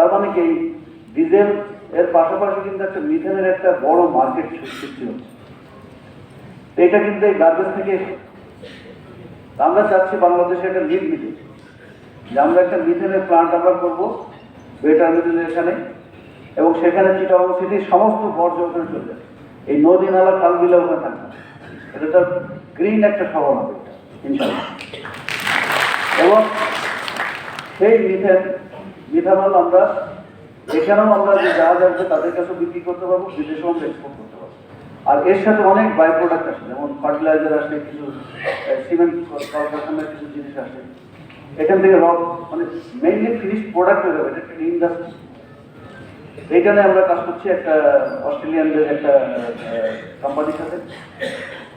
তার মানে কি? ডিজেল এর পাশাপাশি কিন্তু একটা মিথেনের একটা বড় মার্কেট সৃষ্টি হচ্ছে। এটা কিন্তু এই গার্বেজ থেকে আমরা চাচ্ছি বাংলাদেশে একটা লিড নিতে। যে আমরা একটা মিথেনের প্লান্ট আমরা করব বেটার মিথেনের এখানে, এবং সেখানে চিটাগং সিটির সমস্ত বর্জ্য ওখানে চলে যাবে। এই নদী নালা খাল বিলে ওখানে থাকবে। এটা তার গ্রিন একটা শহর হবে ইনশাল্লাহ এবং সেই মিথেন মিথানল আমরা, এখানেও আমরা যে জাহাজ আসবে তাদের কাছে বিক্রি করতে পারব, বিদেশেও আমরা এক্সপোর্ট করতে পারব। আর এর সাথে অনেক বাই প্রোডাক্ট আসে, যেমন ফার্টিলাইজার আসে, কিছু সিমেন্ট কলকারখানার কিছু জিনিস আসে। এখান থেকে রক মানে মেইনলি ফিনিশ প্রোডাক্ট হয়ে যাবে, এটা একটা ইন্ডাস্ট্রি এইখানে আমরা কাজ করছি একটা অস্ট্রেলিয়ানদের একটা কোম্পানির সাথে।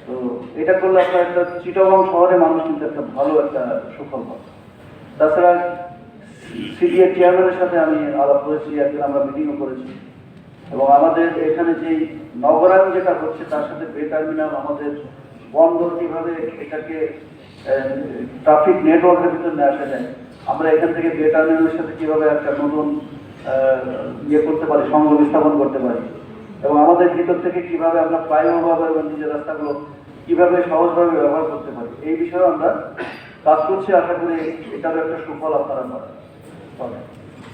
তো এটা করলে আপনার একটা চিটাগং শহরে মানুষ কিন্তু একটা ভালো একটা সুফল পাবে। তাছাড়া সিডিএ চেয়ারম্যানের সাথে আমি আলাপ করেছি, একদিন আমরা মিটিংও করেছি। এবং আমাদের এখানে যে নগরায়ণ যেটা হচ্ছে, তার সাথে বে টার্মিনাল আমাদের বন্দর কীভাবে এটাকে ট্রাফিক নেটওয়ার্কের ভিতরে নিয়ে আসা যায়, আমরা এখান থেকে বে টার্মিনালের সাথে কীভাবে একটা নতুন ইয়ে করতে পারি, সংযোগ স্থাপন করতে পারি। এবং আমাদের ভিতর থেকে কীভাবে আমরা ফ্লাইওভার এবং নিজের রাস্তাগুলো, কীভাবে সহজভাবে ব্যবহার করতে পারি, এই বিষয়ে আমরা কাজ করছি। আশা করি এটারও একটা সুফল আপনারা পাবেন।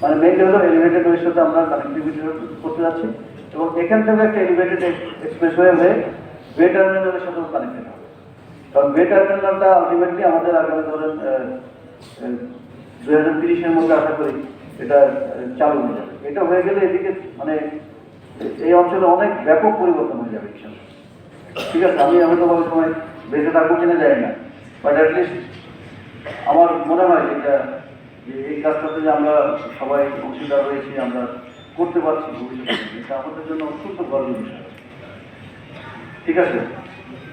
মানে মেইনলি হলো এলিভেটেড ওয়ের সাথে আমরা কানেক্টিভিটি করতে যাচ্ছি এবং এখান থেকে একটা এলিভেটেড এক্সপ্রেসওয়ে হয়ে বে টার্মিনালের সাথেও কানেক্টেড হবে। কারণ বে টার্মিনালটা আলটিমেটলি আমাদের আগামী ধরেন দুই হাজার তিরিশের মধ্যে আশা করি এটা চালু হয়ে যাবে। এটা হয়ে গেলে এদিকে মানে এই অঞ্চলে অনেক ব্যাপক পরিবর্তন হয়ে যাবে ঠিক আছে, আমি হয়তো কোনো সময় বেঁচে থাকব কিনা জানি না। বাট অ্যাটলিস্ট আমার মনে হয় এটা যে এই কাজটাতে যে আমরা সবাই অংশীদার হয়েছি, আমরা করতে পারছি ভবিষ্যতে। এটা আমাদের জন্য অত্যন্ত গর্বের বিষয়। ঠিক আছে?